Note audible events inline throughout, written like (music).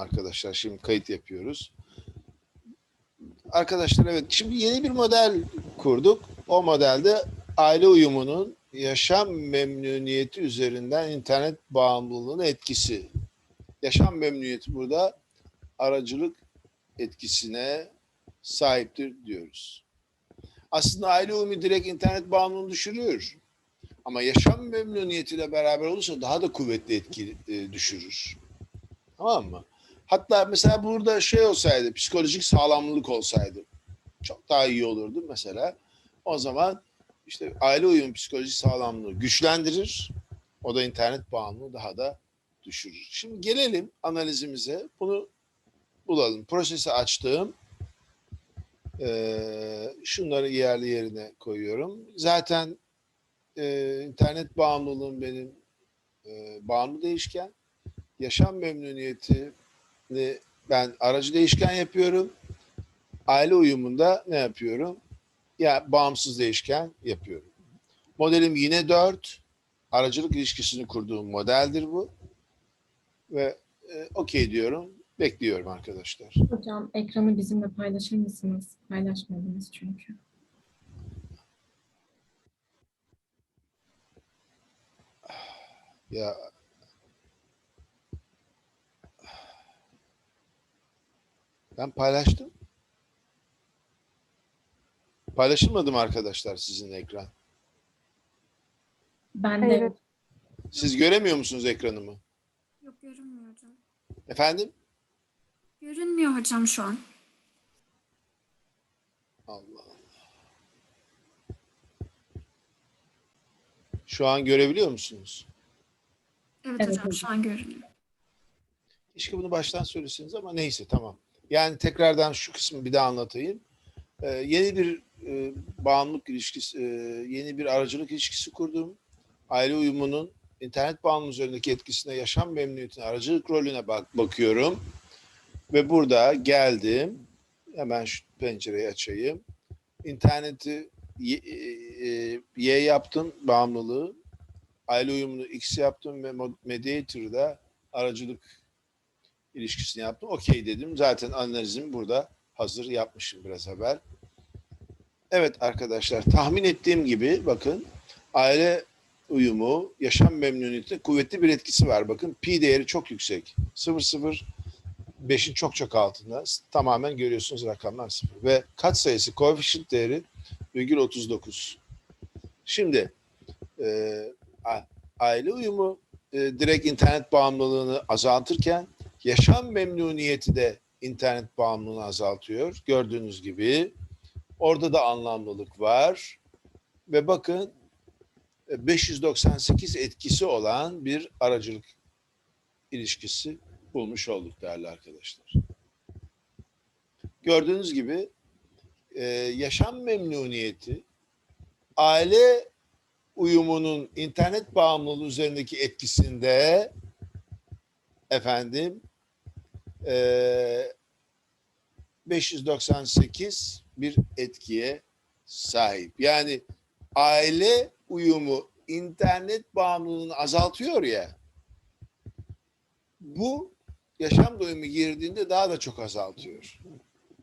arkadaşlar. Şimdi kayıt yapıyoruz. Arkadaşlar evet şimdi yeni bir model kurduk. O modelde aile uyumunun yaşam memnuniyeti üzerinden internet bağımlılığının etkisi. Yaşam memnuniyeti burada aracılık etkisine sahiptir diyoruz. Aslında aile uyumu direkt internet bağımlılığını düşürüyor. Ama yaşam memnuniyetiyle beraber olursa daha da kuvvetli etki e, düşürür. Tamam mı? Hatta mesela burada şey olsaydı, psikolojik sağlamlılık olsaydı çok daha iyi olurdu mesela. O zaman işte aile uyumu psikolojik sağlamlığı güçlendirir. O da internet bağımlılığı daha da düşürür. Şimdi gelelim analizimize. Bunu bulalım. Prosesi açtım. Ee, şunları yerli yerine koyuyorum. Zaten e, internet bağımlılığım benim e, bağımlı değişken. Yaşam memnuniyetini ben aracı değişken yapıyorum. Aile uyumunda ne yapıyorum? Ya bağımsız değişken yapıyorum. Modelim yine 4. Aracılık ilişkisini kurduğum modeldir bu. Ve e, okey diyorum. Bekliyorum arkadaşlar. Hocam ekranı bizimle paylaşır mısınız? Paylaşmadınız çünkü. Ya ben paylaştım. Paylaşılmadı mı arkadaşlar sizin ekran? Ben de Evet. Siz göremiyor musunuz ekranımı? Yok görünmüyor hocam. Efendim? Görünmüyor hocam şu an. Allah Allah. Şu an görebiliyor musunuz? Evet, Evet hocam hocam. şu an görünüyor. Keşke bunu baştan söyleseniz ama neyse tamam. Yani tekrardan şu kısmı bir daha anlatayım. Ee, yeni bir e, bağımlılık ilişkisi, e, yeni bir aracılık ilişkisi kurdum. Aile uyumunun internet bağımlılığı üzerindeki etkisine, yaşam memnuniyetine, aracılık rolüne bak bakıyorum. Ve burada geldim. Hemen şu pencereyi açayım. İnterneti Y, e, e, Y yaptım bağımlılığı. Aile uyumunu X yaptım ve Mediator'da aracılık ilişkisini yaptım. Okey dedim. Zaten analizimi burada hazır yapmışım biraz evvel. Evet arkadaşlar tahmin ettiğim gibi bakın aile uyumu, yaşam memnuniyeti kuvvetli bir etkisi var. Bakın pi değeri çok yüksek. 0,05'in çok çok altında. Tamamen görüyorsunuz rakamlar sıfır. Ve kat sayısı koefficient değeri virgül 39. Şimdi e, aile uyumu e, direkt internet bağımlılığını azaltırken yaşam memnuniyeti de internet bağımlılığını azaltıyor. Gördüğünüz gibi orada da anlamlılık var. Ve bakın e, 598 etkisi olan bir aracılık ilişkisi bulmuş olduk değerli arkadaşlar. Gördüğünüz gibi e, yaşam memnuniyeti aile uyumunun internet bağımlılığı üzerindeki etkisinde efendim eee 598 bir etkiye sahip. Yani aile uyumu internet bağımlılığını azaltıyor ya bu yaşam doyumu girdiğinde daha da çok azaltıyor.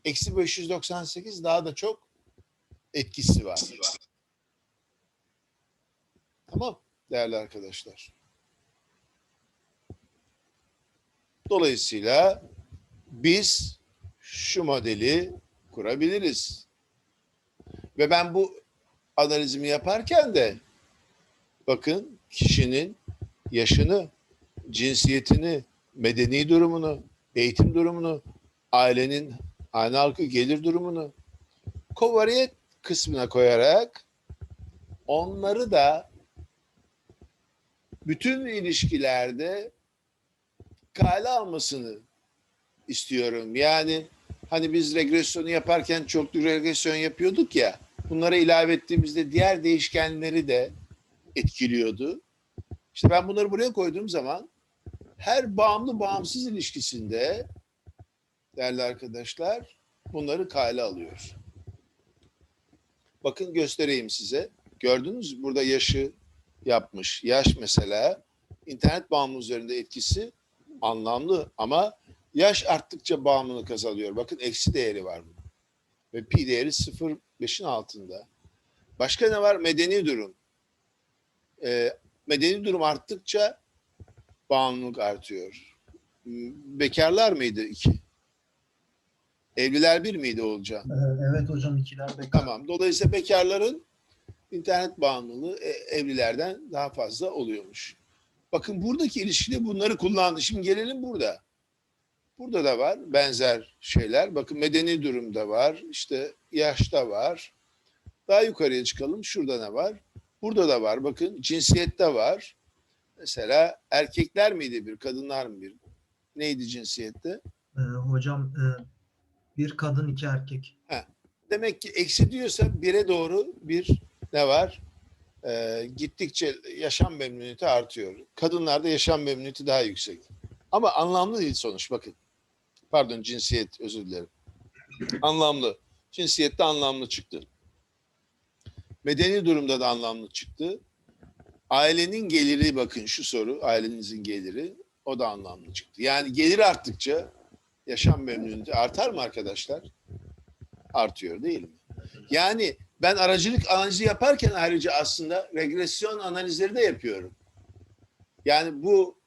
Eksi 598 daha da çok etkisi var. Tamam değerli arkadaşlar. Dolayısıyla biz şu modeli kurabiliriz. Ve ben bu analizimi yaparken de bakın kişinin yaşını, cinsiyetini, medeni durumunu, eğitim durumunu, ailenin hane halkı gelir durumunu kovariyet kısmına koyarak onları da bütün ilişkilerde kale almasını istiyorum. Yani hani biz regresyonu yaparken çoklu regresyon yapıyorduk ya. Bunlara ilave ettiğimizde diğer değişkenleri de etkiliyordu. İşte ben bunları buraya koyduğum zaman her bağımlı bağımsız ilişkisinde değerli arkadaşlar bunları kale alıyor. Bakın göstereyim size. Gördünüz? Burada yaşı yapmış. Yaş mesela internet bağımlılığı üzerinde etkisi anlamlı ama Yaş arttıkça bağımlılık azalıyor. Bakın eksi değeri var bunun. Ve pi değeri 0.5'in altında. Başka ne var? Medeni durum. Ee, medeni durum arttıkça bağımlılık artıyor. Hmm, Bekarlar mıydı iki? Evliler bir miydi Olcan? Ee, Evet hocam ikiler bekar. Tamam. Dolayısıyla bekarların internet bağımlılığı e, evlilerden daha fazla oluyormuş. Bakın buradaki ilişkide bunları kullandı. Şimdi gelelim burada. Burada da var benzer şeyler. Bakın medeni durumda var. işte yaşta var. Daha yukarıya çıkalım. Şurada ne var? Burada da var. Bakın cinsiyette var. Mesela erkekler miydi bir, kadınlar mı bir? Neydi cinsiyette? Ee, hocam e, bir kadın iki erkek. Demek ki eksi diyorsa bire doğru bir ne var? Ee, gittikçe yaşam memnuniyeti artıyor. Kadınlarda yaşam memnuniyeti daha yüksek. Ama anlamlı değil sonuç bakın. Pardon cinsiyet özür dilerim. Anlamlı. Cinsiyette anlamlı çıktı. Medeni durumda da anlamlı çıktı. Ailenin geliri bakın şu soru ailenizin geliri o da anlamlı çıktı. Yani gelir arttıkça yaşam memnuniyeti artar mı arkadaşlar? artıyor değil mi? Yani ben aracılık analizi yaparken ayrıca aslında regresyon analizleri de yapıyorum. Yani bu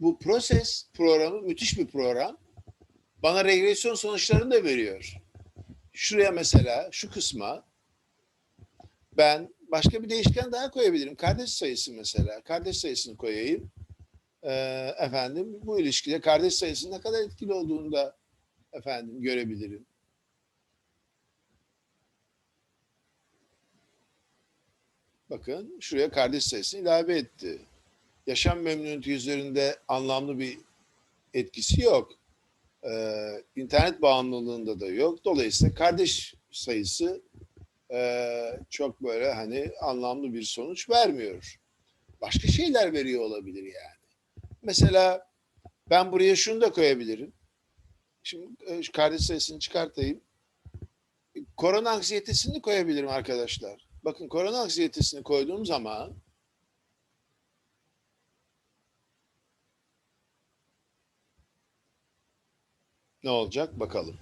bu proses programı müthiş bir program. Bana regresyon sonuçlarını da veriyor. Şuraya mesela şu kısma ben başka bir değişken daha koyabilirim. Kardeş sayısı mesela. Kardeş sayısını koyayım. Ee, efendim bu ilişkide kardeş sayısının ne kadar etkili olduğunu da efendim görebilirim. Bakın şuraya kardeş sayısını ilave etti. Yaşam memnuniyeti üzerinde anlamlı bir etkisi yok. Ee, internet bağımlılığında da yok. Dolayısıyla kardeş sayısı e, çok böyle hani anlamlı bir sonuç vermiyor. Başka şeyler veriyor olabilir yani. Mesela ben buraya şunu da koyabilirim. Şimdi e, kardeş sayısını çıkartayım. Korona anksiyetesini koyabilirim arkadaşlar. Bakın korona anksiyetesini koyduğum zaman ne olacak bakalım.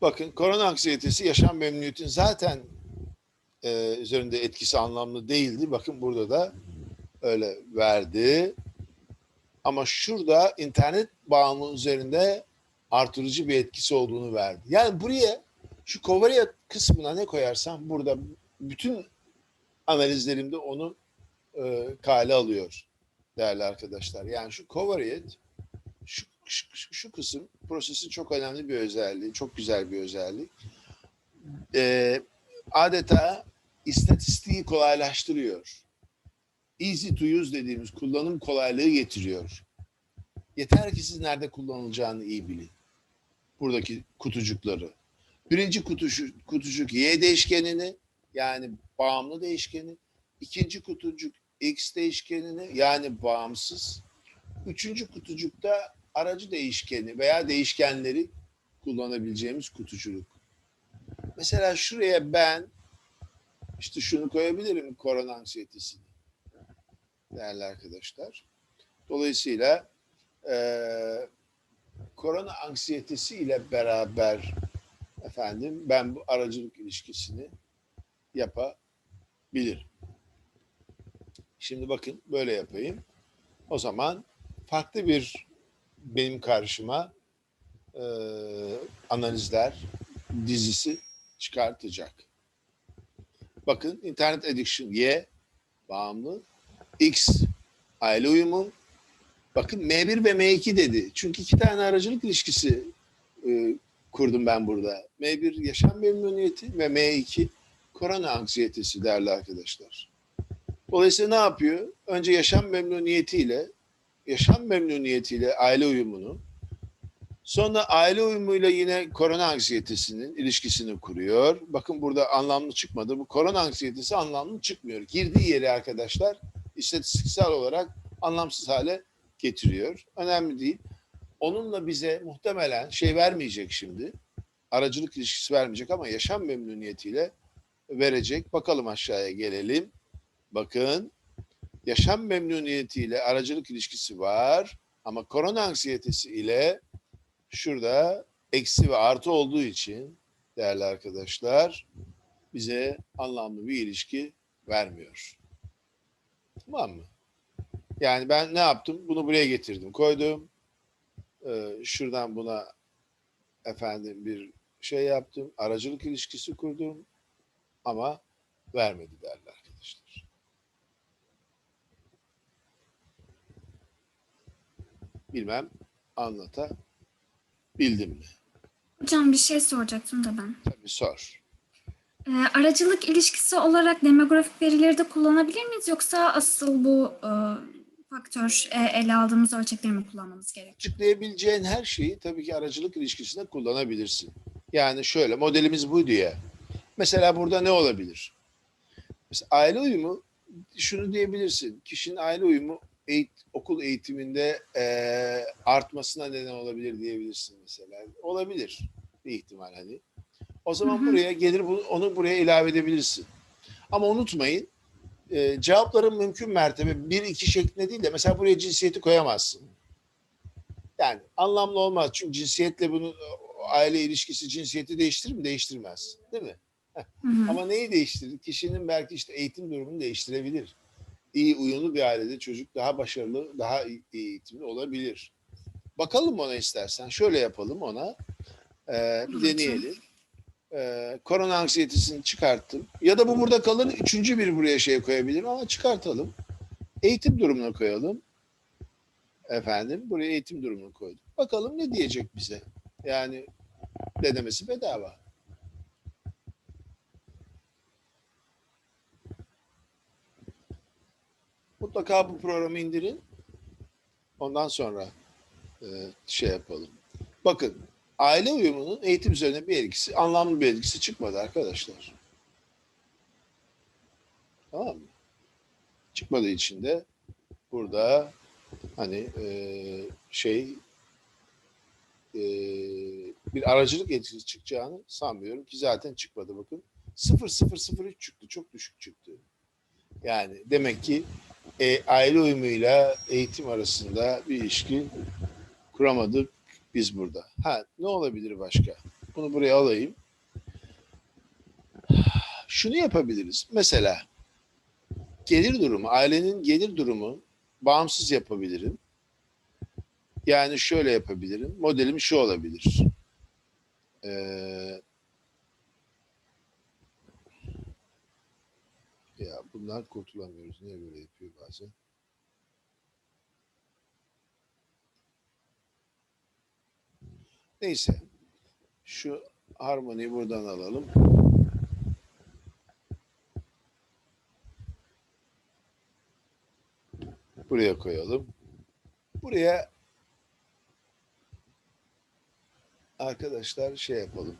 Bakın korona anksiyetesi yaşam memnuniyetin zaten e, üzerinde etkisi anlamlı değildi. Bakın burada da öyle verdi. Ama şurada internet bağımlılığı üzerinde artırıcı bir etkisi olduğunu verdi. Yani buraya şu covariate kısmına ne koyarsam burada bütün analizlerimde onu e, kale alıyor değerli arkadaşlar. Yani şu covariate şu, şu, şu kısım prosesin çok önemli bir özelliği, çok güzel bir özellik. E, adeta istatistiği kolaylaştırıyor. Easy to use dediğimiz kullanım kolaylığı getiriyor. Yeter ki siz nerede kullanılacağını iyi bilin. Buradaki kutucukları. Birinci kutucuk, kutucuk y değişkenini yani bağımlı değişkeni. ikinci kutucuk x değişkenini yani bağımsız. Üçüncü kutucukta aracı değişkeni veya değişkenleri kullanabileceğimiz kutuculuk. Mesela şuraya ben işte şunu koyabilirim korona anksiyetesini. Değerli arkadaşlar. Dolayısıyla eee korona anksiyetesi ile beraber efendim ben bu aracılık ilişkisini yapabilirim. Şimdi bakın böyle yapayım. O zaman farklı bir benim karşıma e, analizler dizisi çıkartacak. Bakın internet addiction Y bağımlı, X aile uyumu, bakın M1 ve M2 dedi. Çünkü iki tane aracılık ilişkisi e, kurdum ben burada. M1 yaşam memnuniyeti ve M2 korona anksiyetesi değerli arkadaşlar. Dolayısıyla ne yapıyor? Önce yaşam memnuniyetiyle yaşam memnuniyetiyle aile uyumunu sonra aile uyumuyla yine korona anksiyetesinin ilişkisini kuruyor. Bakın burada anlamlı çıkmadı. Bu korona anksiyetesi anlamlı çıkmıyor. Girdiği yeri arkadaşlar istatistiksel olarak anlamsız hale getiriyor. Önemli değil. Onunla bize muhtemelen şey vermeyecek şimdi. Aracılık ilişkisi vermeyecek ama yaşam memnuniyetiyle verecek. Bakalım aşağıya gelelim. Bakın yaşam memnuniyetiyle aracılık ilişkisi var. Ama korona anksiyetesi ile şurada eksi ve artı olduğu için değerli arkadaşlar bize anlamlı bir ilişki vermiyor. Tamam mı? Yani ben ne yaptım? Bunu buraya getirdim, koydum. Ee, şuradan buna efendim bir şey yaptım. Aracılık ilişkisi kurdum. Ama vermedi değerli arkadaşlar. Bilmem anlatabildim mi? Hocam bir şey soracaktım da ben. Tabii sor. Ee, aracılık ilişkisi olarak demografik verileri de kullanabilir miyiz yoksa asıl bu e, faktör e, ele aldığımız ölçekleri mi kullanmamız gerekiyor? Açıklayabileceğin her şeyi tabii ki aracılık ilişkisinde kullanabilirsin. Yani şöyle modelimiz buydu ya. Mesela burada ne olabilir? Mesela aile uyumu şunu diyebilirsin. Kişinin aile uyumu eğit, okul eğitiminde eee, artmasına neden olabilir diyebilirsin mesela. Olabilir bir ihtimal hani. O zaman Hı hı. buraya gelir bunu, onu buraya ilave edebilirsin. Ama unutmayın e, cevapların mümkün mertebe bir iki şeklinde değil de mesela buraya cinsiyeti koyamazsın. Yani anlamlı olmaz. Çünkü cinsiyetle bunu aile ilişkisi cinsiyeti değiştirir mi? Değiştirmez. Değil mi? Hı hı. Ama neyi değiştirir? Kişinin belki işte eğitim durumunu değiştirebilir. İyi uyumlu bir ailede çocuk daha başarılı, daha iyi eğitimli olabilir. Bakalım ona istersen. Şöyle yapalım ona. Ee, bir deneyelim. Ee, korona anksiyetesini çıkarttım. Ya da bu burada kalır. Üçüncü bir buraya şey koyabilirim ama çıkartalım. Eğitim durumuna koyalım. Efendim buraya eğitim durumunu koydum. Bakalım ne diyecek bize. Yani denemesi bedava. Mutlaka bu programı indirin. Ondan sonra e, şey yapalım. Bakın aile uyumunun eğitim üzerine bir etkisi, anlamlı bir etkisi çıkmadı arkadaşlar. Tamam mı? Çıkmadığı için de burada hani e, şey e, bir aracılık etkisi çıkacağını sanmıyorum ki zaten çıkmadı bakın. 0,003 çıktı. Çok düşük çıktı. Yani demek ki e, aile uyumuyla eğitim arasında bir ilişki kuramadık biz burada. Ha ne olabilir başka? Bunu buraya alayım. Şunu yapabiliriz. Mesela gelir durumu, ailenin gelir durumu bağımsız yapabilirim. Yani şöyle yapabilirim. Modelim şu olabilir. Ee, ya bunlar kurtulamıyoruz. Niye böyle yapıyor bazen? Neyse. Şu harmoniyi buradan alalım. Buraya koyalım. Buraya arkadaşlar şey yapalım.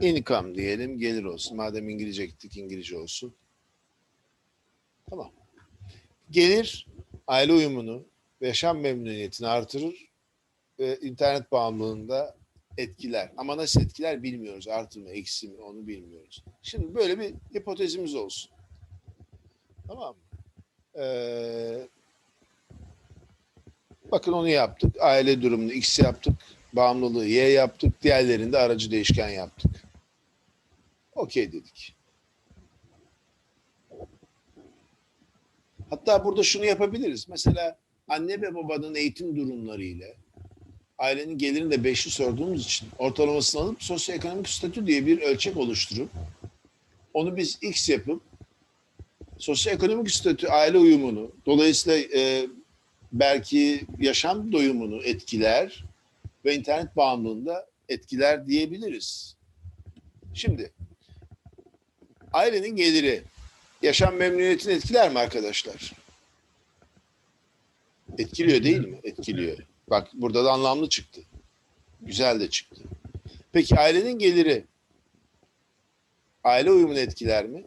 Income diyelim, gelir olsun. Madem İngilizce gittik, İngilizce olsun. Tamam. Gelir, aile uyumunu ve yaşam memnuniyetini artırır ve internet bağımlılığında etkiler. Ama nasıl etkiler bilmiyoruz. Artı mı, eksi mi onu bilmiyoruz. Şimdi böyle bir hipotezimiz olsun. Tamam mı? Ee, bakın onu yaptık. Aile durumunu X yaptık. Bağımlılığı Y yaptık. Diğerlerinde aracı değişken yaptık. Okey dedik. Hatta burada şunu yapabiliriz. Mesela anne ve babanın eğitim durumları ile ailenin gelirini de beşli sorduğumuz için ortalamasını alıp sosyoekonomik statü diye bir ölçek oluşturup onu biz X yapıp sosyoekonomik statü aile uyumunu dolayısıyla e, belki yaşam doyumunu etkiler ve internet bağımlılığında etkiler diyebiliriz. Şimdi ailenin geliri yaşam memnuniyetini etkiler mi arkadaşlar? Etkiliyor değil mi? Etkiliyor. Bak burada da anlamlı çıktı. Güzel de çıktı. Peki ailenin geliri aile uyumunu etkiler mi?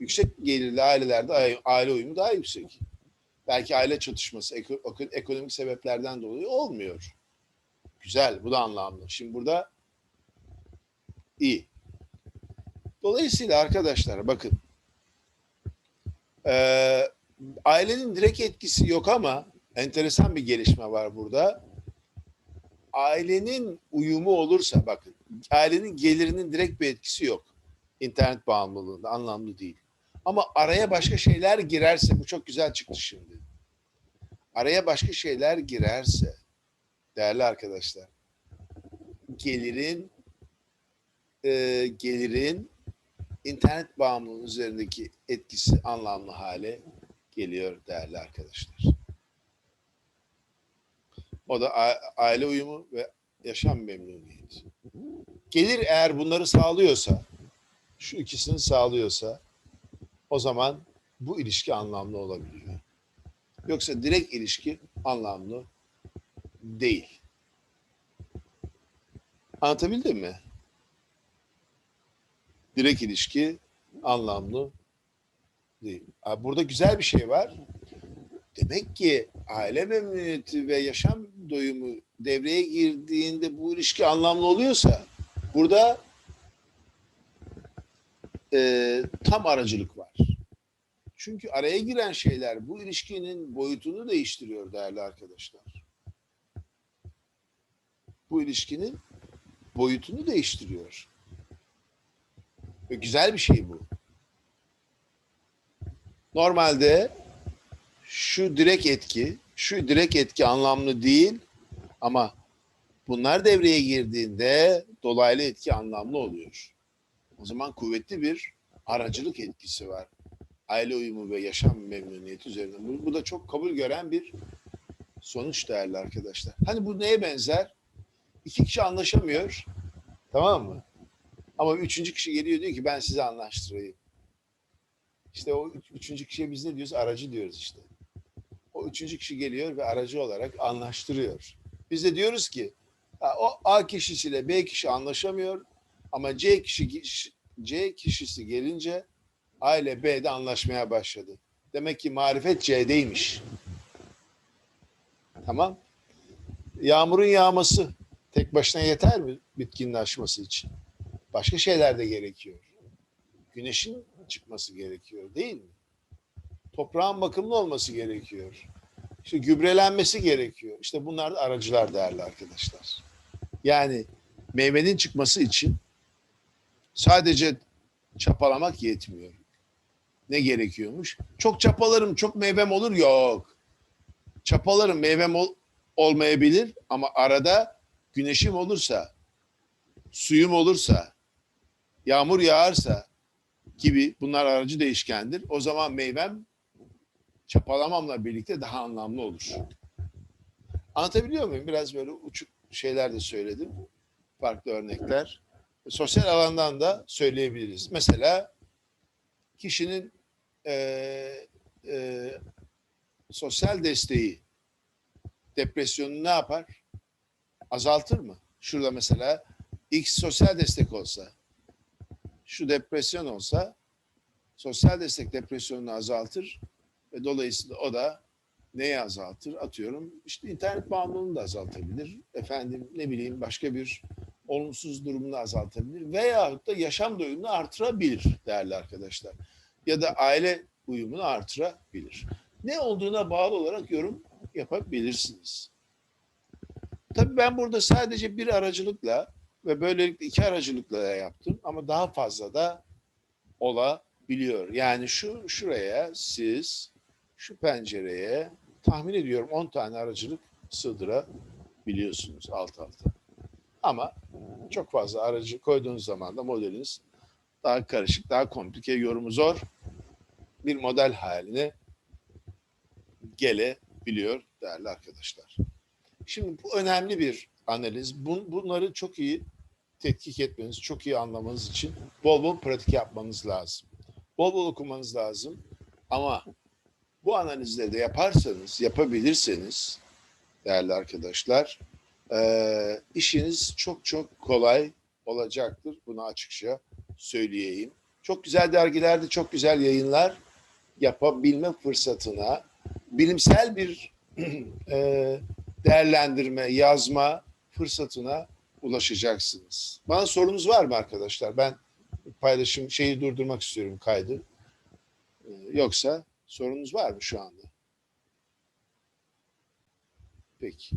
Yüksek gelirli ailelerde aile- uyumu daha yüksek. Belki aile çatışması eko- ekonomik sebeplerden dolayı olmuyor. Güzel, bu da anlamlı. Şimdi burada iyi. Dolayısıyla arkadaşlar bakın eee, ailenin direkt etkisi yok ama enteresan bir gelişme var burada. Ailenin uyumu olursa bakın ailenin gelirinin direkt bir etkisi yok. İnternet bağımlılığında anlamlı değil. Ama araya başka şeyler girerse bu çok güzel çıktı şimdi. Araya başka şeyler girerse değerli arkadaşlar gelirin e, gelirin internet bağımlılığı üzerindeki etkisi anlamlı hale geliyor değerli arkadaşlar. O da aile uyumu ve yaşam memnuniyeti. Gelir eğer bunları sağlıyorsa, şu ikisini sağlıyorsa o zaman bu ilişki anlamlı olabiliyor. Yoksa direkt ilişki anlamlı değil. Anlatabildim mi? Direkt ilişki anlamlı değil. Burada güzel bir şey var. Demek ki aile memnuniyeti ve yaşam doyumu devreye girdiğinde bu ilişki anlamlı oluyorsa burada e, tam aracılık var. Çünkü araya giren şeyler bu ilişkinin boyutunu değiştiriyor değerli arkadaşlar. Bu ilişkinin boyutunu değiştiriyor. Ve güzel bir şey bu. Normalde şu direkt etki, şu direkt etki anlamlı değil ama bunlar devreye girdiğinde dolaylı etki anlamlı oluyor. O zaman kuvvetli bir aracılık etkisi var. Aile uyumu ve yaşam memnuniyeti üzerinde. Bu, bu da çok kabul gören bir sonuç değerli arkadaşlar. Hani bu neye benzer? İki kişi anlaşamıyor. Tamam mı? Ama üçüncü kişi geliyor diyor ki ben sizi anlaştırayım. İşte o üç- üçüncü kişiye biz ne diyoruz? Aracı diyoruz işte. Üçüncü kişi geliyor ve aracı olarak anlaştırıyor. Biz de diyoruz ki o A kişisiyle B kişi anlaşamıyor ama C kişi C kişisi gelince A ile B de anlaşmaya başladı. Demek ki marifet C'deymiş. Tamam. Yağmurun yağması tek başına yeter mi bitkinin aşması için? Başka şeyler de gerekiyor. Güneşin çıkması gerekiyor değil mi? Toprağın bakımlı olması gerekiyor. İşte gübrelenmesi gerekiyor. İşte bunlar da aracılar değerli arkadaşlar. Yani meyvenin çıkması için sadece çapalamak yetmiyor. Ne gerekiyormuş? Çok çapalarım, çok meyvem olur. Yok. Çapalarım, meyvem ol- olmayabilir ama arada güneşim olursa, suyum olursa, yağmur yağarsa gibi bunlar aracı değişkendir. O zaman meyvem çapalamamla birlikte daha anlamlı olur. Anlatabiliyor muyum? Biraz böyle uçuk şeyler de söyledim. Farklı örnekler. Sosyal alandan da söyleyebiliriz. Mesela kişinin eee, eee, sosyal desteği depresyonu ne yapar? Azaltır mı? Şurada mesela X sosyal destek olsa, şu depresyon olsa sosyal destek depresyonunu azaltır ve dolayısıyla o da neyi azaltır? Atıyorum işte internet bağımlılığını da azaltabilir. Efendim ne bileyim başka bir olumsuz durumunu azaltabilir veyahut da yaşam doyumunu artırabilir değerli arkadaşlar. Ya da aile uyumunu artırabilir. Ne olduğuna bağlı olarak yorum yapabilirsiniz. Tabii ben burada sadece bir aracılıkla ve böylelikle iki aracılıkla da yaptım ama daha fazla da olabiliyor. Yani şu şuraya siz şu pencereye tahmin ediyorum 10 tane aracılık sığdırabiliyorsunuz alt alta. Ama çok fazla aracı koyduğunuz zaman da modeliniz daha karışık, daha komplike, yorumu zor bir model haline gelebiliyor değerli arkadaşlar. Şimdi bu önemli bir analiz. Bun- bunları çok iyi tetkik etmeniz, çok iyi anlamanız için bol bol pratik yapmanız lazım. Bol bol okumanız lazım. Ama bu analizleri de yaparsanız, yapabilirseniz değerli arkadaşlar, eee, işiniz çok çok kolay olacaktır. Bunu açıkça söyleyeyim. Çok güzel dergilerde çok güzel yayınlar yapabilme fırsatına bilimsel bir eee, (clears throat) değerlendirme, yazma fırsatına ulaşacaksınız. Bana sorunuz var mı arkadaşlar? Ben paylaşım şeyi durdurmak istiyorum kaydı. Ee, Yoksa Sorunuz var mı şu anda? Peki.